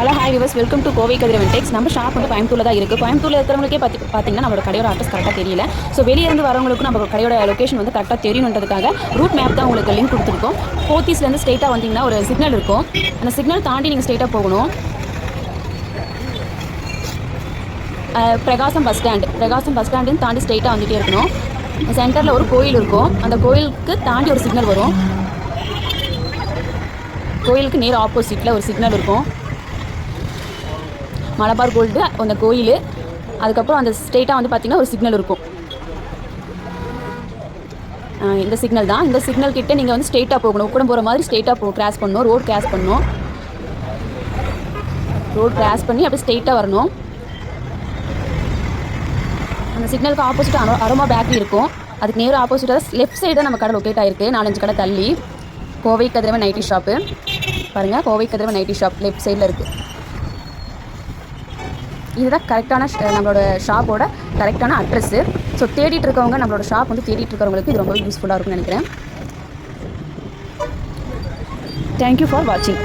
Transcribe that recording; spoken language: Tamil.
Hello hi viewers welcome to Kovai Kathiravan techs நம்ம ஷாப் வந்து கோயம்புத்தூர்ல தான் இருக்குது கோயம்புத்தூர்ல இருக்கிறவங்களுக்கே பார்த்து பார்த்தீங்கன்னா நம்மளோட கடையோட அட்ரஸ் கரெக்டாக தெரியல. ஸோ வெளியே இருந்து வரவங்களுக்கும் நம்ம கடையோட லொகேஷன் வந்து கரெக்டாக தெரியணுன்றதுக்காக ரூட் மேப் தான் உங்களுக்கு லிங்க் கொடுத்துருக்கோம். போத்தீஸ்லேருந்து ஸ்ட்ரெயிட்டாக வந்தீங்கன்னா ஒரு சிக்னல் இருக்கும். அந்த சிக்னல் தாண்டி நீங்கள் ஸ்ட்ரெயிட்டாக போகணும். Prakasam bus stand Prakasam bus ஸ்டாண்டுன்னு தாண்டி ஸ்ட்ரெயிட்டாக வந்துகிட்டே இருக்கணும். சென்டரில் ஒரு கோயில் இருக்கும். அந்த கோயிலுக்கு தாண்டி ஒரு சிக்னல் வரும். கோயிலுக்கு நேர் ஆப்போசிட்டில் ஒரு சிக்னல் இருக்கும். மலபார் கோல்டு அந்த கோயில். அதுக்கப்புறம் அந்த ஸ்ட்ரெயிட்டாக வந்து பார்த்திங்கன்னா ஒரு சிக்னல் இருக்கும். இந்த சிக்னல் தான். இந்த சிக்னல் கிட்ட நீங்கள் வந்து ஸ்ட்ரெயிட்டாக போகணும். உக்கடம் போகிற மாதிரி ஸ்ட்ரெயிட்டாக போ கிராஸ் பண்ணணும். ரோடு கிராஸ் பண்ணணும். ரோடு கிராஸ் பண்ணி அப்படியே ஸ்ட்ரெயிட்டாக வரணும். அந்த சிக்னலுக்கு ஆப்போசிட் அரோ அரோமா பேக்கரி இருக்கும். அதுக்கு நேராக ஆப்போசிட்டாக லெஃப்ட் சைடு நம்ம கடை லொக்கேட் ஆயிருக்கு. நாலஞ்சு கடை தள்ளி. கோவை கதிரவன் நைட்டி ஷாப்பு பாருங்கள் Kovai Kathiravan nighty shop left சைடில் இருக்குது இதுதான் கரெக்டான நம்மளோட ஷாப்போட கரெக்டான அட்ரஸ்ஸு. ஸோ தேடிட்டு இருக்கவங்க நம்மளோட ஷாப் வந்து தேடிட்டு இருக்கவங்களுக்கு இது ரொம்ப யூஸ்ஃபுல்லாக இருக்கும்னு நினைக்கிறேன். தேங்க்யூ ஃபார் வாட்சிங்